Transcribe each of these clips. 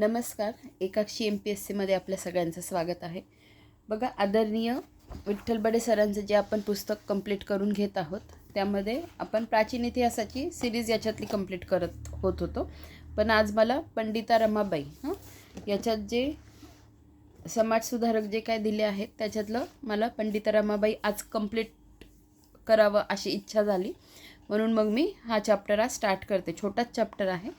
नमस्कार. एकाक्षी M P S सीमध्ये आपल्या सगळ्यांचं स्वागत आहे. बघा आदरणीय विठ्ठल बडे सरांचं जे आपण पुस्तक कंप्लीट करून घेत आहोत त्यामध्ये आपण प्राचीन इतिहासाची सिरीज याच्यातली कंप्लीट करत होत होतो. पण आज मला पंडिता रमाबाई हां याच्यात जे समाजसुधारक जे काय दिले आहेत त्याच्यातलं मला पंडिता रमाबाई आज कंप्लीट करावं अशी इच्छा झाली. म्हणून मग मी हा चॅप्टर आज स्टार्ट करते. छोटाच चॅप्टर आहे.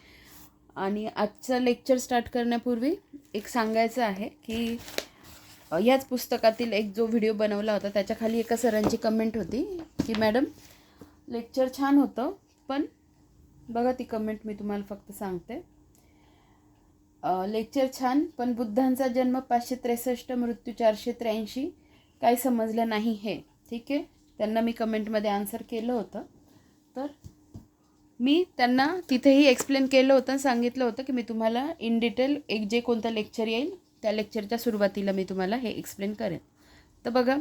आणि आजचं लेक्चर स्टार्ट करण्यापूर्वी एक सांगायचं आहे की याच पुस्तकातील एक जो व्हिडिओ बनवला होता त्याच्याखाली एका सरांची कमेंट होती की मॅडम लेक्चर छान होतं पण बघा ती कमेंट मी तुम्हाला फक्त सांगते. लेक्चर छान पण बुद्धांचा जन्म पाचशे त्रेसष्ट मृत्यू चारशे त्र्याऐंशी काय समजलं नाही हे. ठीक आहे? त्यांना मी कमेंटमध्ये आन्सर केलं होतं. तर मी त्यांना तिथेही एक्सप्लेन केलं होतं सांगितलं होतं की मी तुम्हाला इन डिटेल एक जे कोणतं लेक्चर येईल त्या लेक्चरच्या सुरुवातीला मी तुम्हाला हे एक्सप्लेन करेन. तर बघा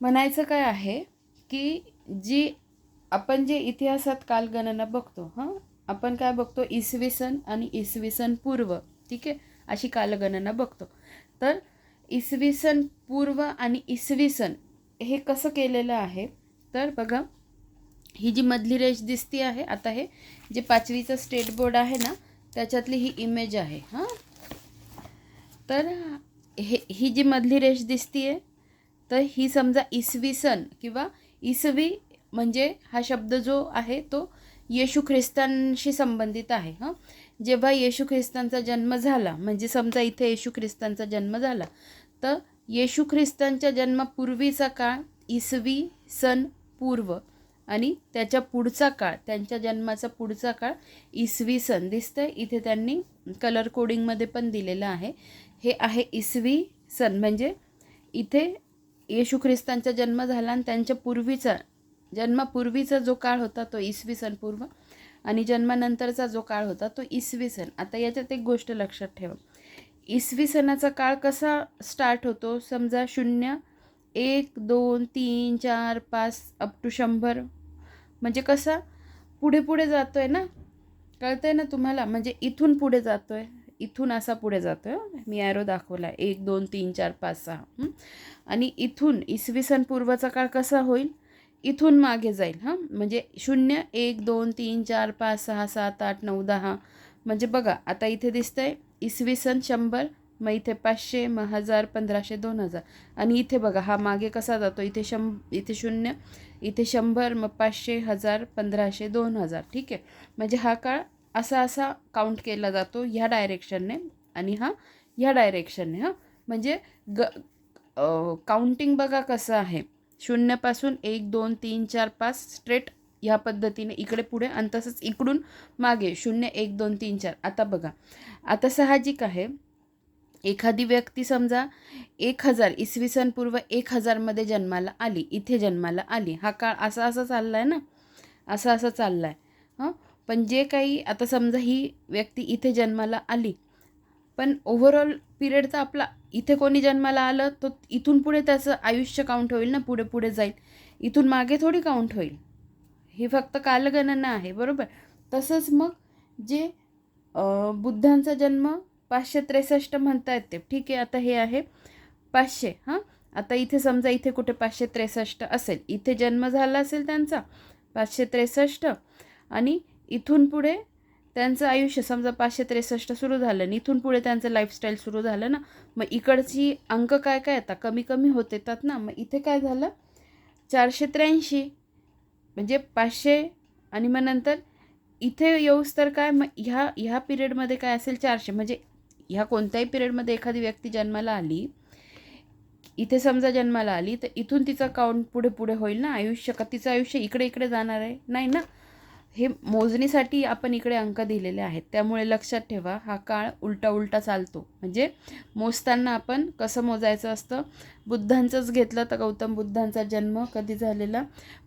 म्हणायचं काय आहे की जी आपण जे इतिहासात कालगणना बघतो हां आपण काय बघतो? इसवी सन आणि इसवी सन पूर्व ठीक आहे? अशी कालगणना बघतो. तर इसवी सन पूर्व आणि इसवी सन हे कसं केलेलं आहे? तर बघा ही जी मधली रेष दिसती आहे आता हे जे पाचवीचं स्टेट बोर्ड आहे ना त्याच्यातली ही इमेज आहे हां. तर हे ही जी मधली रेष दिसती आहे तर ही समजा इसवी सन किंवा इसवी म्हणजे हा शब्द जो आहे तो येशू ख्रिस्तांशी संबंधित आहे हां. जेव्हा येशू ख्रिस्तांचा जन्म झाला म्हणजे समजा इथे येशू ख्रिस्तांचा जन्म झाला तर येशू ख्रिस्तांच्या जन्मापूर्वीचा काळ इसवी सन पूर्व. आणि त्याच्या पुढचा काळ त्यांच्या जन्माचा पुढचा काळ इसवी सन दिसतंय. इथे त्यांनी कलर कोडिंगमध्ये पण दिलेलं आहे. हे आहे इसवी सन. म्हणजे इथे येशू ख्रिस्तांचा जन्म झाला आणि त्यांच्या पूर्वीचा जन्मापूर्वीचा जो काळ होता तो इसवी सन पूर्व आणि जन्मानंतरचा जो काळ होता तो इसवी सन. आता याच्यात एक गोष्ट लक्षात ठेवा. इसवी सणाचा काळ कसा स्टार्ट होतो? समजा शून्य एक दोन तीन चार पाच अप टू शंभर. म्हणजे कसा? पुढे पुढे जातो आहे ना? कळतं आहे ना तुम्हाला? म्हणजे इथून पुढे जातो आहे इथून असा पुढे जातो आहे मी ॲरो दाखवला. आहे एक दोन तीन चार पाच सहा आणि इथून इसवी सन पूर्वचा काळ कसा होईल? इथून मागे जाईल हां. म्हणजे शून्य एक दोन तीन चार पाच सहा सात आठ नऊ दहा. म्हणजे बघा आता इथे दिसतं आहे इसवी सन शंभर मग इथे पाचशे मग हजार पंधराशे दोन हजार. आणि इथे बघा हा मागे कसा जातो? इथे शं इथे शून्य इथे शंभर मग पाचशे हजार पंधराशे दोन हजार. ठीक आहे? म्हणजे हा काळ असा असा काउंट केला जातो ह्या डायरेक्शनने आणि हा ह्या डायरेक्शनने हां? म्हणजे ग काउंटिंग बघा कसं आहे. शून्यपासून एक दोन तीन चार पाच स्ट्रेट ह्या पद्धतीने इकडे पुढे आणि तसंच इकडून मागे. शून्य एक दोन तीन चार. आता बघा. आता साहजिक आहे. एखादी व्यक्ती समजा एक हजार इसवी सन पूर्व एक हजारमध्ये जन्माला आली इथे जन्माला आली. हा काळ असा असा चालला आहे ना? असा असा चालला आहे हं? पण जे काही आता समजा ही व्यक्ती इथे जन्माला आली पण ओव्हरऑल पिरियड तर आपला इथे कोणी जन्माला आलं तो इथून पुढे त्याचं आयुष्य काउंट होईल ना? पुढे पुढे जाईल. इथून मागे थोडी काउंट होईल. ही फक्त कालगणना आहे बरोबर? तसंच मग जे बुद्धांचा जन्म पाचशे त्रेसष्ट म्हणता येते ठीक आहे आता हे आहे पाचशे हां? आता इथे समजा इथे कुठे पाचशे त्रेसष्ट असेल. इथे जन्म झाला असेल त्यांचा पाचशे त्रेसष्ट. आणि इथून पुढे त्यांचं आयुष्य समजा पाचशे त्रेसष्ट सुरू झालं आणि इथून पुढे त्यांचं लाईफस्टाईल सुरू झालं ना मग इकडची अंक काय काय येतात कमी कमी होत येतात ना मग इथे काय झालं? चारशे त्र्याऐंशी म्हणजे पाचशे आणि मग नंतर इथे येऊस तर काय? मग ह्या ह्या पिरियडमध्ये काय असेल? चारशे म्हणजे ह्या कोणत्याही पिरियडमध्ये एखादी व्यक्ती जन्माला आली इथे समजा जन्माला आली तर इथून तिचं काउंट पुढे पुढे होईल ना आयुष्य का तिचं आयुष्य इकडे इकडे जाणार आहे? नाही ना. हे मोजणीसाठी आपण इकडे अंक दिलेले आहेत. त्यामुळे लक्षात ठेवा हा काळ उलटा उलटा चालतो. म्हणजे मोजताना आपण कसं मोजायचं असतं? बुद्धांचंच घेतलं तर गौतम बुद्धांचा जन्म कधी झालेला?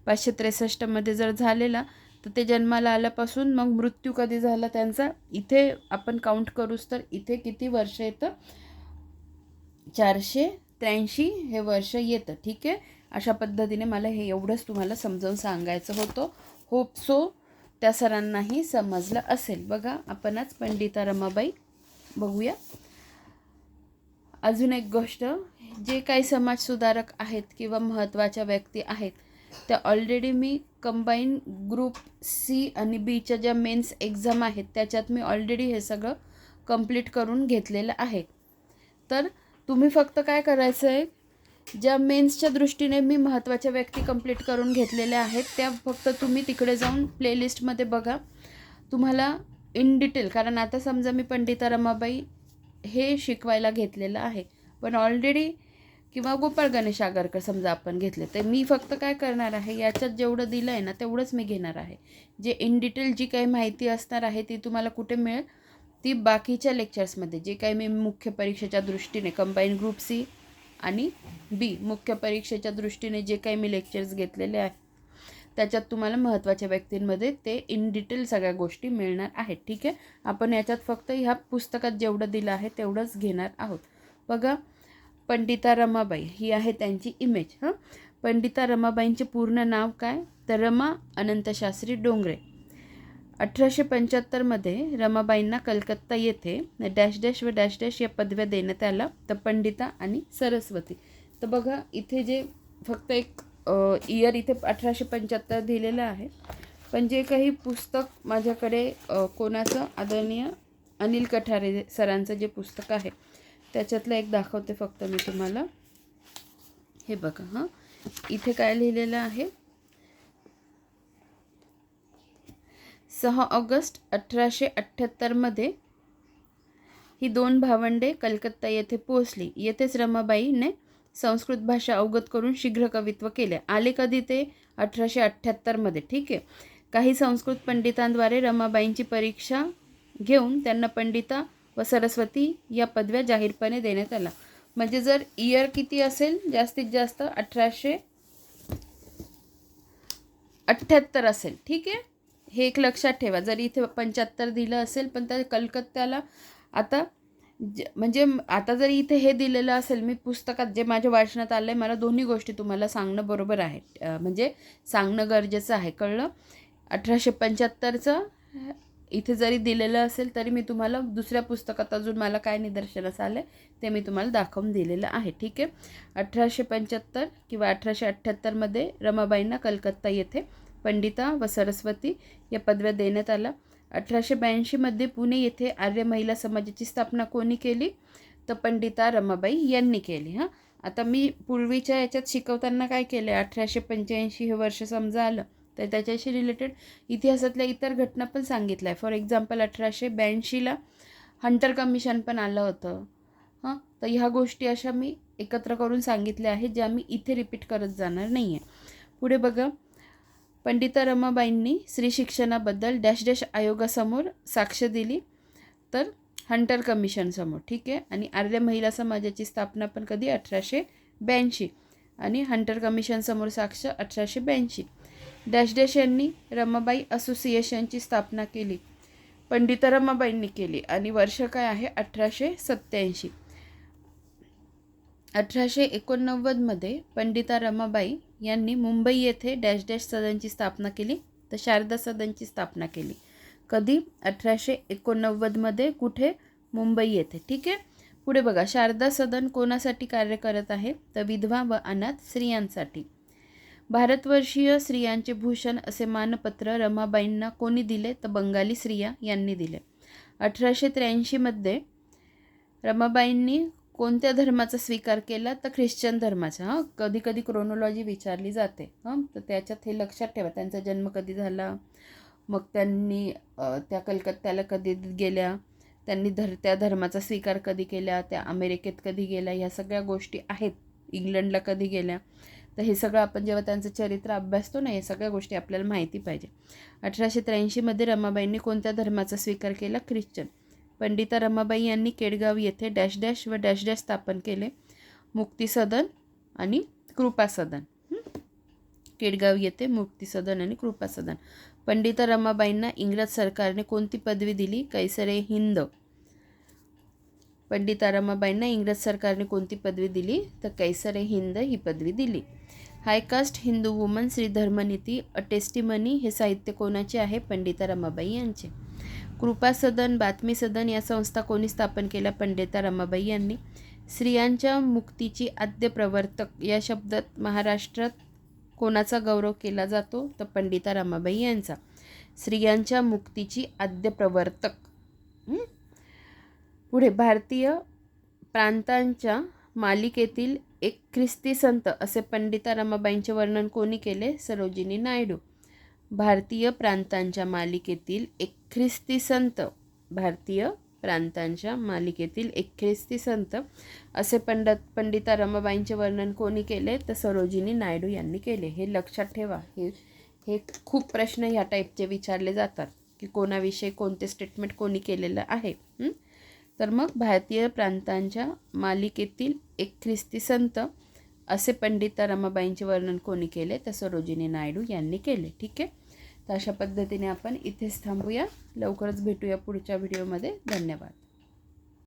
पाचशे त्रेसष्टमध्ये जर झालेला तर ते जन्माला आल्यापासून मग मृत्यू कधी झाला त्यांचा इथे आपण काउंट करूच तर इथे किती वर्ष येतं? चारशे त्र्याऐंशी हे वर्ष येतं ठीक आहे? अशा पद्धतीने मला हे एवढंच तुम्हाला समजावून सांगायचं होतं. होप सो त्या सरांनाही समजलं असेल. बघा आपण आज पंडिता रमाबाई बघूया. अजून एक गोष्ट जे काही समाजसुधारक आहेत किंवा महत्त्वाच्या व्यक्ती आहेत त्या ऑलरेडी मी कंबाईन ग्रुप सी आणि बीच्या ज्या मेन्स एक्झाम आहेत त्याच्यात मी ऑलरेडी हे सगळं कंप्लीट करून घेतलेलं आहे. तर तुम्ही फक्त काय करायचं आहे ज्या मेन्सच्या दृष्टीने मी महत्त्वाच्या व्यक्ती कंप्लीट करून घेतलेल्या आहेत त्या फक्त तुम्ही तिकडे जाऊन प्लेलिस्टमध्ये बघा. तुम्हाला इन डिटेल कारण आता समजा मी पंडिता रमाबाई हे शिकवायला घेतलेलं आहे पण ऑलरेडी किंवा गोपाळ गणेश आगरकर समजा आपण घेतले तर मी फक्त काय करणार आहे याच्यात जेवढं दिलं आहे ना तेवढंच मी घेणार आहे. जे इन डिटेल जी काही माहिती असणार आहे ती तुम्हाला कुठे मिळेल? ती बाकीच्या लेक्चर्समध्ये जे काही मी मुख्य परीक्षेच्या दृष्टीने कंबाईन ग्रुप सी आणि बी मुख्य परीक्षेच्या दृष्टीने जे काही मी लेक्चर्स घेतलेले आहे त्याच्यात तुम्हाला महत्त्वाच्या व्यक्तींमध्ये ते इन डिटेल सगळ्या गोष्टी मिळणार आहेत. ठीक आहे? आपण याच्यात फक्त ह्या पुस्तकात जेवढं दिलं आहे तेवढंच घेणार आहोत. बघा पंडिता रमाबाई ही आहे त्यांची इमेज हां? पंडिता रमाबाईंचे पूर्ण नाव काय? तर रमा अनंतशास्त्री डोंगरे. अठराशे पंच्याहत्तरमध्ये रमाबाईंना कलकत्ता येथे डॅश डॅश व डॅश डॅश या पदव्या देण्यात आल्या. तर पंडिता आणि सरस्वती. तर बघा इथे जे फक्त एक इयर इथे अठराशे पंच्याहत्तर दिलेलं आहे. पण जे काही पुस्तक माझ्याकडे कोणाचं आदरणीय अनिल कठारे सरांचं जे पुस्तक आहे त्याच्यातलं एक दाखवते फक्त मी तुम्हाला. हे बघा हां. इथे काय लिहिलेलं आहे? सहा ऑगस्ट अठराशे अठ्ठ्याहत्तरमध्ये ही दोन भावंडे कलकत्ता येथे पोहोचली. येथेच रमाबाईने संस्कृत भाषा अवगत करून शीघ्र कवित्व केले. आले कधी ते? अठराशे अठ्ठ्याहत्तरमध्ये ठीक आहे. काही संस्कृत पंडितांद्वारे रमाबाईंची परीक्षा घेऊन त्यांना पंडिता व सरस्वती या पदव्या जाहीरपणे देण्यात आला म्हणजे जर इयर किती असेल जास्तीत जास्त अठराशे अठ्ठ्याहत्तर असेल. ठीक आहे? हे एक लक्षात ठेवा. जरी इथे पंच्याहत्तर दिलं असेल पण त्या कलकत्त्याला आता ज म्हणजे आता जरी इथे हे दिलेलं असेल मी पुस्तकात जे माझ्या वाचनात आलं आहे मला दोन्ही गोष्टी तुम्हाला सांगणं बरोबर आहे. म्हणजे सांगणं गरजेचं आहे. कळलं? अठराशे पंच्याहत्तरचं इथे जरी दिलेलं असेल तरी मी तुम्हाला दुसऱ्या पुस्तकात अजून मला काय निदर्शनास आलं आहे ते मी तुम्हाला दाखवून दिलेलं आहे. ठीक आहे? अठराशे पंच्याहत्तर किंवा अठराशे अठ्ठ्याहत्तरमध्ये रमाबाईंना कलकत्ता येथे पंडिता व सरस्वती या पदव्या देण्यात आल्या. अठराशे ब्याऐंशीमध्ये पुणे येथे आर्य महिला समाजाची स्थापना कोणी केली? तर पंडिता रमाबाई यांनी केली हां. आता मी पूर्वीच्या याच्यात शिकवताना काय केलं आहे अठराशे पंच्याऐंशी हे वर्ष समजा आलं. तर त्याच्याशी रिलेटेड इतिहासातल्या इतर घटना पण सांगितल्या. आहे फॉर एक्झाम्पल अठराशे ब्याऐंशीला हंटर कमिशन पण आलं होतं. हां? तर ह्या गोष्टी अशा मी एकत्र करून सांगितल्या आहेत ज्या मी इथे रिपीट करत जाणार नाही आहे पुढे बघा. पंडिता रमाबाईंनी स्त्री शिक्षणाबद्दल डॅश डॅश आयोगासमोर साक्ष दिली. तर हंटर कमिशनसमोर ठीक आहे? आणि आर्य महिला समाजाची स्थापना पण कधी? अठराशे ब्याऐंशी. आणि हंटर कमिशनसमोर साक्ष अठराशे ब्याऐंशी. डॅश डॅश यांनी रमाबाई असोसिएशनची स्थापना केली. पंडिता रमाबाईंनी केली. आणि वर्ष काय आहे? अठराशे सत्त्याऐंशी. अठराशे एकोणनव्वदमध्ये पंडिता रमाबाई यांनी मुंबई येथे डॅश डॅश सदनची स्थापना केली तर शारदा सदनची स्थापना केली. कधी? अठराशे एकोणनव्वदमध्ये कुठे? मुंबई येथे. ठीक आहे? पुढे बघा. शारदा सदन कोणासाठी कार्य करत आहे? तर विधवा व अनाथ स्त्रियांसाठी. भारतवर्षीय स्त्रियांचे भूषण असे मानपत्र रमाबाईंना कोणी दिले? तर बंगाली स्त्रिया यांनी दिले. अठराशे त्र्याऐंशीमध्ये रमाबाईंनी कोणत्या धर्माचा स्वीकार केला? तर ख्रिश्चन धर्माचा. हां कधी कधी क्रोनोलॉजी विचारली जाते. हां तर त्याच्यात हे लक्षात ठेवा. त्यांचा जन्म कधी झाला? मग त्यांनी त्या कलकत्त्याला कधी गेल्या? त्यांनी धर त्या धर्माचा स्वीकार कधी केला? त्या अमेरिकेत कधी गेल्या? ह्या सगळ्या गोष्टी आहेत. इंग्लंडला कधी गेल्या? तर हे सगळं आपण जेव्हा त्यांचं चरित्र अभ्यासतो ना हे सगळ्या गोष्टी आपल्याला माहिती पाहिजे. अठराशे त्र्याऐंशीमध्ये रमाबाईंनी कोणत्या धर्माचा स्वीकार केला? ख्रिश्चन. पंडिता रमाबाई यांनी केडगाव येथे डॅश डॅश व डॅश डॅश स्थापन केले. मुक्ती सदन आणि कृपा सदन केडगाव येथे मुक्ती सदन आणि कृपा सदन पंडिता रमाबाईंना इंग्रज सरकारने कोणती पदवी दिली? कैसरे हिंद. पंडिता रमाबाईंना इंग्रज सरकारने कोणती पदवी दिली? तर कैसरे हिंद ही पदवी दिली. High caste Hindu woman Shri Dharmaniti a testimony हे साहित्य कोणाचे आहे? पंडिता रमाबाई यांचे. कृपा सदन बातमी सदन या संस्था कोणी स्थापन केल्या? पंडिता रमाबाई यांनी. स्त्रियांच्या मुक्तीची आद्य प्रवर्तक या शब्दात महाराष्ट्रात कोणाचा गौरव केला जातो? तर पंडिता रमाबाई यांचा. स्त्रियांच्या मुक्तीची आद्य प्रवर्तक. पुढे भारतीय प्रांतांच्या मालिकेतील एक ख्रिस्ती संत असे पंडिता रमाबाईंचे वर्णन कोणी केले? सरोजिनी नायडू. भारतीय प्रांतांच्या मालिकेतील एक ख्रिस्ती संत भारतीय प्रांतांच्या मालिकेतील एक ख्रिस्ती संत असे पंडित पंडिता रमाबाईंचे वर्णन कोणी केले? तर सरोजिनी नायडू यांनी केले. हे लक्षात ठेवा. हे हे खूप प्रश्न ह्या टाईपचे विचारले जातात की कोणाविषयी कोणते स्टेटमेंट कोणी केलेलं आहे? तर मग भारतीय प्रांतांच्या मालिकेतील एक ख्रिस्ती संत असे पंडिता रमाबाईंचे वर्णन कोणी केले? तर सरोजिनी नायडू यांनी केले. ठीक आहे? तर अशा पद्धतीने आपण इथेच थांबूया. लवकरच भेटूया पुढच्या व्हिडिओमध्ये. धन्यवाद.